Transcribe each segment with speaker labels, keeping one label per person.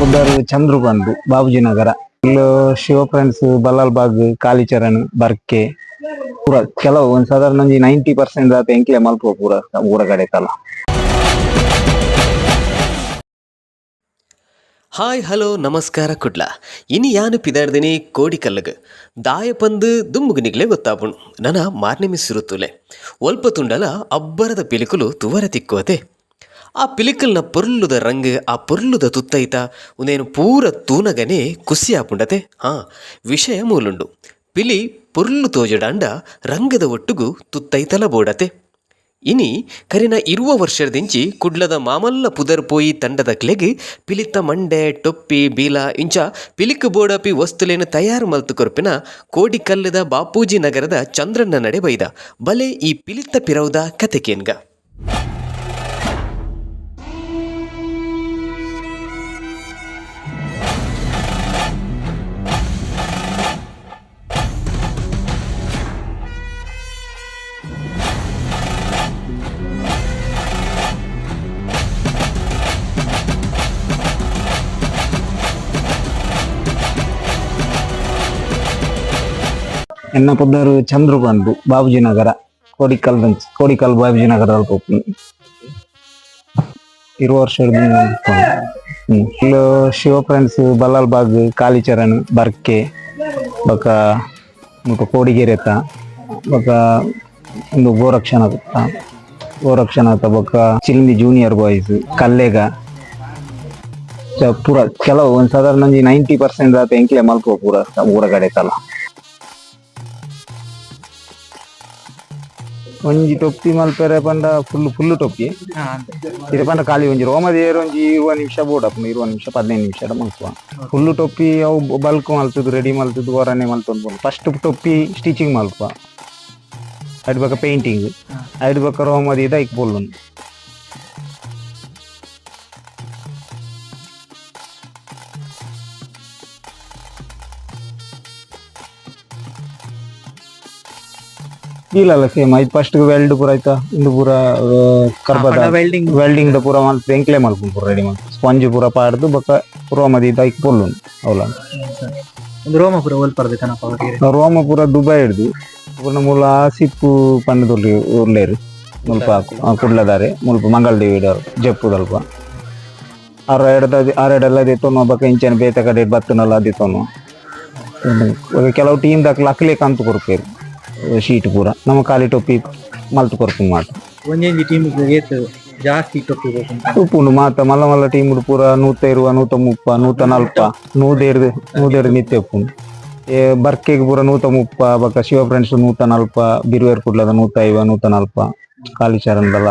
Speaker 1: ಪುದ್ದರ್ ಚಂದ್ರು ಬಂದು ಬಾಬುಜಿ ನಗರ ಇಲ್ಲಿ ಶಿವ ಫ್ರೆಂಡ್ಸ್ ಬಲ್ಲಾಲ್ ಬಾಗ್, ಕಾಲಿಚರಣ್, ಬರ್ಕೆ, ಪೂರ ಕೆಲವು ಒಂದು ಸಾಧಾರಣ ಒಂಜಿ ನೈಂಟಿ ಪರ್ಸೆಂಟ್ ಆತ ಎಂಕ್ಲೆ ಮಲ್ಪ ಪೂರ ಊರ ಕಡೆ
Speaker 2: ಹಾಯ್ ಹಲೋ ನಮಸ್ಕಾರ ಕುಡ್ಲ. ಇನಿ ಯಾನು ಪಿದಾಡ್ದಿನಿ ಕೋಡಿಕಲ್ಲಗ್ ದಾಯಪಂದು ದುಮ್ಮುಗುನಿಗ್ಲೆ ಗೊತ್ತಾಪುಣು. ನನ ಮಾರ್ನೆ ಮಿಸ್ಸಿರುತ್ತುಲೆ ಒಲ್ಪ ತುಂಡಲ ಅಬ್ಬರದ ಪಿಲಿಕುಲು ತುವರ ತಿಕ್ಕೋತೆ ಆ ಪಿಲಿಕಲ್ನ ಪೊರ್ಲುದ ರಂಗ್, ಆ ಪೊರ್ಲುದ ತುತ್ತೈತ ಉಂದೇನು ಪೂರ ತೂನಗನೆ ಕುಸಿ ಆಪುಂಡತೆ ಹಾಂ, ವಿಷಯ ಮೂಲುಂಡು. ಪಿಲಿ ಪೊರ್ಲು ತೋಜಡಾಂಡ ರಂಗದ ಒಟ್ಟುಗು ತುತ್ತೈತಲ ಬೋಡತೆ. ಇನಿ ಕರಿನ ಇರುವ ವರ್ಷದಿಂಚಿ ಕುಡ್ಲದ ಮಾಮಲ್ಲ ಪುದರ್ ಪೋಯಿ ತಂಡದ ಕ್ಲೆಗ್ ಪಿಲಿತ್ತ ಮಂಡೆ, ಟೊಪ್ಪಿ, ಬೀಲ, ಇಂಚ, ಪಿಲಿಕ್ ಬೋಡಪಿ ವಸ್ತುಲೇನು ತಯಾರು ಮಲ್ತು ಕೊರ್ಪಿನ ಕೋಡಿಕಲ್ಲದ ಬಾಪೂಜಿ ನಗರದ ಚಂದ್ರನ ನಡೆ ಬೈದ ಬಲೆ ಈ ಪಿಲಿತ್ತ ಪಿರೌದ ಕತೆಕೇನ್ಗ
Speaker 1: ಎನ್ನ ಪುದ್ದರ್ ಚಂದ್ರು ಬಂದು ಬಾಬುಜಿ ನಗರ ಕೋಡಿಕಲ್ ದಂಚ್, ಕೋಡಿಕಲ್ ಬಾಬುಜಿ ನಗರ ಹೋಗ್ತೀನಿ ಇರುವ ವರ್ಷ ಶಿವ ಫ್ರೆಂಡ್ಸ್ ಬಲ್ಲಾಲ್ ಬಾಗ್, ಕಾಲಿಚರಣ್, ಬರ್ಕೆ, ಬೊಕ ಮುಲ್ಪ ಕೋಡಿಗೆರೆ ತ ಬೊಕ ಒಂದು ಗೋರಕ್ಷಣ ಗೋರಕ್ಷಣ ತ ಬೊಕ ಚಿಲ್ಮಿ ಜೂನಿಯರ್ ಬಾಯ್ಸ್ ಕಲ್ಲೆಗ. ಪೂರ ಕೆಲವು ಒಂದು ಸಾಧಾರಣ ನೈಂಟಿ ಪರ್ಸೆಂಟ್ ಆತ ಎಂಕ್ಲೆ ಮಲ್ಪ ಪೂರ, ಊರ ಕಡೆ ಕಲ ಒಂಜಿ ಟೊಪ್ಪಿ ಮಲ್ಪೆರೆ ಪಂಡ ಫುಲ್ ಫುಲ್ ಟೊಪ್ಪಿ. ಇರ ಪಂಡ ಖಾಲಿ ಒಂಜಿ ರೋಮದೇರು ಒಂಜಿ ಇರುವ ನಿಮಿಷ ಬೋಡಪ್ಪ ಇರುವ ನಿಮಿಷ ಹದಿನೈದು ನಿಮಿಷ ಮಲ್ಪುವ ಫುಲ್ ಟೊಪ್ಪಿ ಅವು ಬಲ್ಕ್ ಮಲ್ತದ್ದು ರೆಡಿ ಮಲ್ತದ್ದು ಹೊರನೆ ಮಲ್ತೊಂದು ಫಸ್ಟ್ ಟೊಪ್ಪಿ ಸ್ಟಿಚಿಂಗ್ ಮಲ್ಪುವ ಅಡ್ ಬಕ ಪೇಂಟಿಂಗ್ ಅಡ್ ಬಕ ರೋಮದಿ ಇದೈಕ್ ಬೋಲ್ಲು ಇಲ್ಲ ಸೇಮ್ ಐದು ಫಸ್ಟ್ ವೆಲ್ಡ್ ಪೂರ ಆಯ್ತಾ ಇಂದು ಪೂರ ಕರ್ಬದ
Speaker 3: ವೆಲ್ಡಿಂಗ್
Speaker 1: ವೆಲ್ಡಿಂಗ್ ದ ಪೂರ ಮಲ್ತು ಎಂಕ್ಲೆ ಮಲ್ಪು ಪೂರ ರೆಡಿ ಮಲ್ಪು ಸ್ಪಾಂಜ್ ಪೂರ ಪಾಡ್ದು ಬೊಕ ರೋಮದಿ ಇದೈಕ್ ಬೋಲ್ಲು ಅವಲ
Speaker 3: ಒಂದು ರೋಮಪುರ ಒಲ್ಪರ್ದು ಕಣಪ್ಪ ಅವರಿಗೆ
Speaker 1: ರೋಮ ಪೂರ ದುಬೈ ಹಿಡ್ದು ಪೂರ್ಣ ಮೂಲ ಸಿಪ್ಪು ಪಂಡದಲ್ಲಿ ಉರ್ಲೇರು ಮುಲ್ಪ ಕುಡ್ಲದಾರೆ ಮುಲ್ಪ ಮಂಗಳ ದೇವಿಡರು ಜಪ್ಪು ದಲ್ಪ ಆರ ಎಡದ ಆರ ಎಡೆಲ್ಲ ದಿತ್ತೋನು ಬಕ ಇಂಚನ ಬೇತ ಕಡೆ ಬತ್ತನಲ್ಲ ದಿತ್ತೋನು ಕೆಲವು ಟೀಮ್ ದಾಕ್ ಲಕ್ಲೆ ಕಂತು ಕೊರ್ಪೇರು ಶೀಟ್ ಪೂರ. ನಮ್ಮ ಖಾಲಿ ಟೊಪ್ಪಿ ಮಲ್ತು ಕೊರ್ಪು ಮಾತ
Speaker 3: ಒಂದೇ ಟೀಮ್ ಏತ್ ಜಾಸ್ತಿ ಟೊಪ್ಪಿ
Speaker 1: ಉಪ್ಪುಂಡು ಮಾತ ಮಲ್ಲ ಮಲ್ಲ ಟೀಮ್ ಪೂರ ನೂತ ಇರುವ ನೂತ ಮುಪ್ಪ ನೂತ ನಲ್ಪ ನೂದೇರ್ದು ನೂದೇರ್ದು ನಿತ್ಯ ಉಪ್ಪುಂಡು. ಏ ಬರ್ಕೆಗೆ ಪೂರ ನೂತ ಮುಪ್ಪ ಬಕ ಶಿವ ಫ್ರೆಂಡ್ಸ್ ನೂತ ನಲ್ಪ ಬಿರುವೇರ್ ಕುಡ್ಲದ ನೂತ ಐವ ನೂತ ನಲ್ಪ ಕಾಲಿಚಾರಂದಲ್ಲ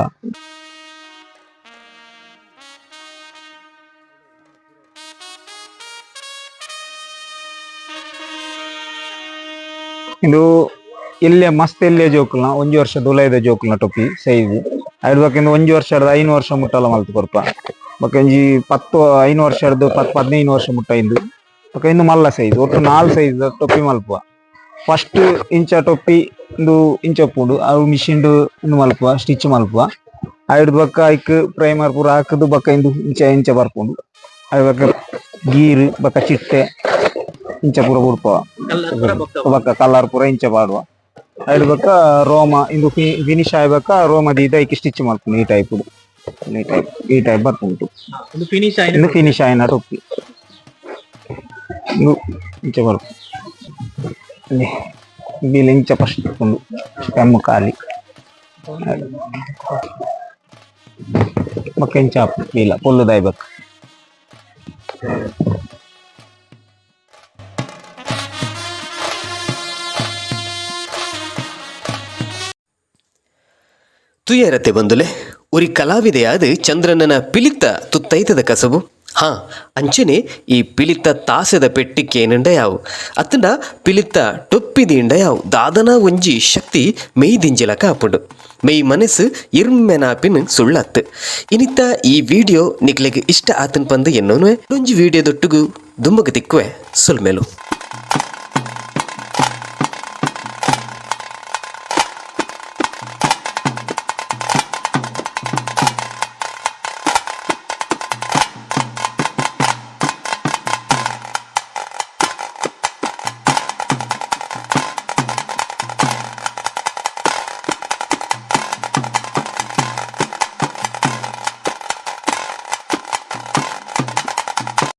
Speaker 1: ಇದು ಇಲ್ಲೇ ಮಸ್ತ್ ಇಲ್ಲೇ ಜೋಕುಲ್ನ ಒಂಜಿ ವರ್ಷ ದುಲೈದ ಜೋಕುಲ್ನ ಟೊಪ್ಪಿ ಸೈಜ್. ಐದು ಬಕ್ಕಿಂದ ಒಂಜಿ ವರ್ಷದ ಐನು ವರ್ಷ ಮುಟ್ಟಲ ಮಲ್ತು ಕೊರ್ಪ. ಬೊಕ ಒಂಜಿ ಪತ್ತು ಐನು ವರ್ಷದ ಪತ್ ಹದಿನೈದು ವರ್ಷ ಮುಟ್ಟ ಇಂದು ಬಕ್ಕ ಇಂದು ಮಲ್ಲ ಸೈಜ್ ಒಟ್ಟು ನಾಲ್ ಸೈಜ್ ಟೊಪ್ಪಿ ಮಲ್ಪುವ. ಫಸ್ಟ್ ಇಂಚ ಟೊಪ್ಪಿ ಇಂದು ಇಂಚ ಪೂಡು ಅವು ಮಿಷಿನ್ಡು ಇಂದು ಮಲ್ಪುವ ಸ್ಟಿಚ್ ಮಲ್ಪುವ. ಐದು ಬಕ್ಕ ಐಕ್ ಪ್ರೈಮರ್ ಪೂರ ಹಾಕದು ಬಕ್ಕ ಇಂದು ಇಂಚ ಇಂಚ ಬರ್ಪುಂಡು. ಐದು ಬಕ್ಕ ಗೀರ್ ಬಕ್ಕ ಚಿಟ್ಟೆ ಇಂಚ ಪೂರ ಬುಡ್ಪವ ಬಕ್ಕ. ಕಲರ್ ಪೂರ ಇಂಚ ಪಾಡುವ. ಐದು ಬಕ್ಕ ರೋಮ ಇಂದು ಫಿನಿಶ್ ಆಗ್ಬೇಕ ರೋಮದಿ ಇದಕ್ಕೆ ಸ್ಟಿಚ್ ಮಾಡ್ಕೊಂಡು ಈ ಟೈಪ್ ಈ ಟೈಪ್ ಈ ಟೈಪ್ ಬರ್ತುಂಟು
Speaker 3: ಒಂದು ಫಿನಿಶ್ ಆಯ್ತು
Speaker 1: ಇನ್ನು ಫಿನಿಶ್ ಆಯ್ನ ಟೊಪ್ಪಿ ಇದು ಇಂಚ ಬರ್ತು ಇಲ್ಲಿ ಬೀಲ್ ಇಂಚ ಫಸ್ಟ್ ಒಂದು ಕೆಮ್ಮು ಖಾಲಿ ಬಕ್ಕ ಇಂಚ ಹಾಕು ಬೀಲ ಪುಲ್ಲು
Speaker 2: ತುಯರತೆ ಬಂದುಲೆ. ಉರಿ ಕಲಾವಿದೆಯಾದ ಚಂದ್ರನನ ಪಿಲಿತ್ತ ತುತ್ತೈತದ ಕಸಬು. ಹಾ, ಅಂಚನೆ ಈ ಪಿಲಿತ್ತ ತಾಸದ ಪೆಟ್ಟಿಕ್ಕೆ ಏನುಂಡ ಯಾವು. ಅತ್ತಂಡ ಪಿಲಿತ್ತ ಟೊಪ್ಪಿದಿಂಡ ಯಾವು. ದಾದನ ಒಂಜಿ ಶಕ್ತಿ ಮೇಯ್ ದಿಂಜಲಕ ಆಪುಂಡು ಮೇಯ್ ಮನಸ್ಸು ಇರ್ಮೆನಾಪಿನ ಸುಳ್ಳತ್ತು. ಇನಿತ್ತ ಈ ವಿಡಿಯೋ ನಿಕ್ಲೆಗೆ ಇಷ್ಟ ಆತನ್ ಪಂದ ಎನ್ನೋನು ಒಂಜಿ ವಿಡಿಯೋದೊಟ್ಟಿಗೂ ದುಂಬಗ ತಿಕ್ಕುವೆ. ಸುಲ್ಮೇಲು.